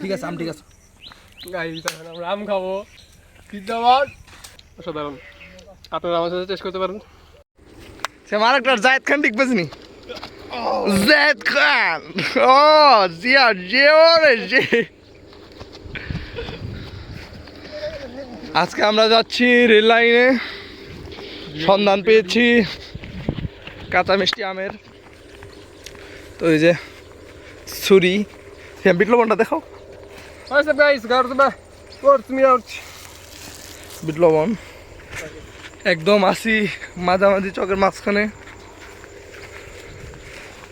ঠিক আছে আম ঠিক আছে। আমরা আম খাব। অসাধারণ। আপনারা আমার সাথে টেস্ট করতে পারেন। সে আমার একটা জায়দ খান ঠিক পেয়েছিনি জায়দ খান। ও জিয়া জিও রে জি। আজকে আমরা যাচ্ছি রেল লাইনে। সন্ধান পেয়েছি কাঁচা মিষ্টি আমের। তো এই যে ছুরি। হ্যাঁ দেখাও the What's me out? বিটলবন একদম আসি মাঝামাঝি চকের মাঝখানে।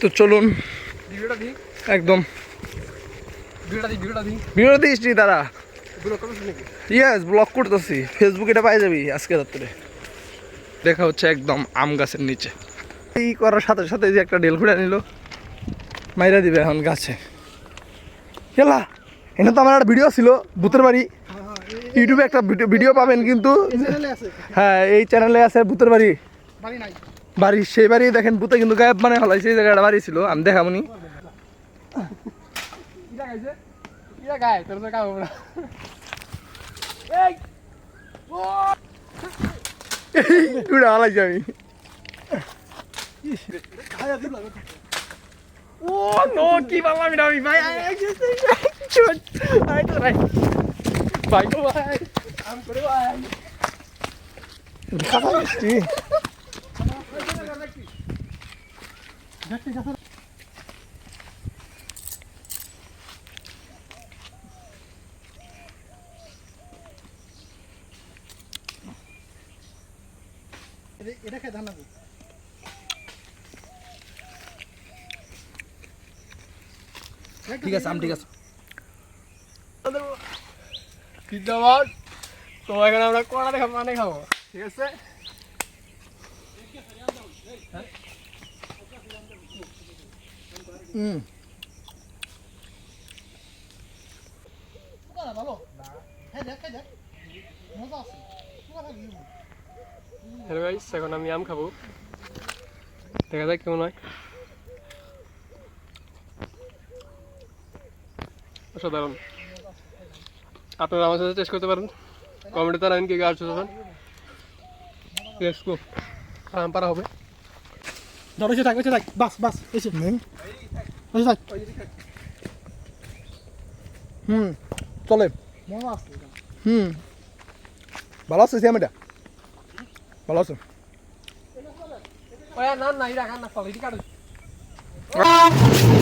তো চলুন। একদম। দিই বিরোধী হিস্ট্রি তারা ইয়েস ব্লক করতেছি ফেসবুক এটা পাই যাবি আজকে রাত্রে। দেখা হচ্ছে একদম আম গাছের নিচে। এই করার সাথে সাথে যে একটা ডেল ঘুরে নিল। মাইরা দিবে এখন গাছে। খেলা এখানে তো আমার একটা ভিডিও ছিল, ভূতের বাড়ি। ইউটিউবে একটা ভিডিও- পাবেন কিন্তু। হ্যাঁ এই চ্যানেলে আছে ভূতের বাড়ি। বাড়ি, সেই বাড়ি দেখেন, ভূতে কিন্তু গায়েব মানে হলাই। সেই জায়গাটা বাড়ি ছিল, আমি দেখামনি কিরা গাইছে কিরা গায় তোর তো কাম না টুড়া হালাইছি আমি ও নো কি বাবা আমি আমি ভাই চুট আই তো রাই ভাই গো ভাই আম করে ভাই খাতা মিষ্টি এটা খেয়ে ধান ঠিক আছে আম ঠিক আছে। জিন্দাবাদ। তো এখন আমরা কড়া দেখা মানে খাব। ঠিক আছে? হুম। ভালো হ্যাঁ দেখ দেখ মজা আছে হ্যালো গাইস এখন আমি আম খাব। দেখা যাক কেমন হয়। অসাধারণ। আপনারা আমার সাথে টেস্ট করতে পারেন। কমেন্টে জানাবেন কে কে আসছে তখন লেটস গো আম পারা হবে। ধর এসে থাক থাক। বাস বাস এসে। এসে থাক। হুম চলে। হুম। ভালো আছে সিয়ামিটা ভালো আছে? না না খান না ইটি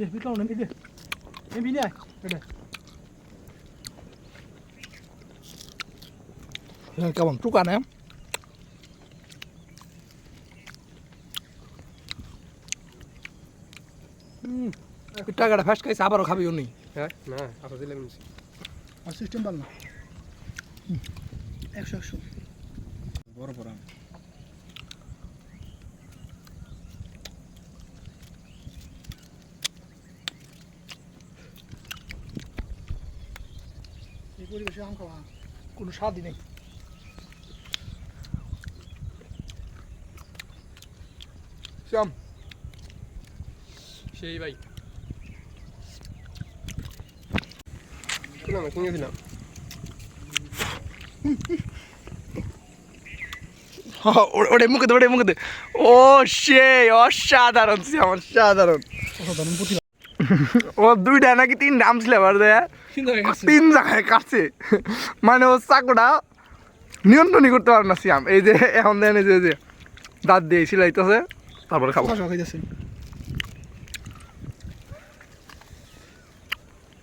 কাটু দে বিকাও না দে এই বিনি আয় এটা কেমন টুকা না টাকাটা ফার্স্ট খাইছে আবারও খাবি উনি হ্যাঁ না আপনি দিলে আর সিস্টেম ভালো না একশো একশো বড় বড় পরিবেশে আম খাওয়া কোনো স্বাদই নেই। শ্যাম। সেই ভাই। কিনা কিনে দিলাম। ওটা মুখে দে ওটা মুখে দে। ও সে অসাধারণ শ্যাম অসাধারণ। অসাধারণ ও দুইটা নাকি তিনটা নাম ছিল এবার দেয়া তিন জায়গায় কাছে। মানে ও চাকুটা নিয়ন্ত্রণই করতে পারে না শ্যাম এই যে এখন দেন এই যে যে দাঁত দিয়ে সিলাইতেছে তারপরে খাব। শখ হয়ে যাচ্ছে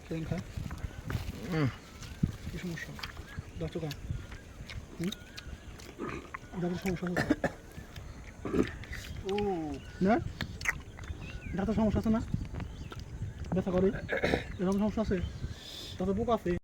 কেমন খা হুম। কি সমস্যা? দাঁত কা দাঁতের সমস্যা আছে ও না? দাঁতের সমস্যা আছে না? ব্যথা করে? এরকম সমস্যা আছে? দাঁতে পোকা আছে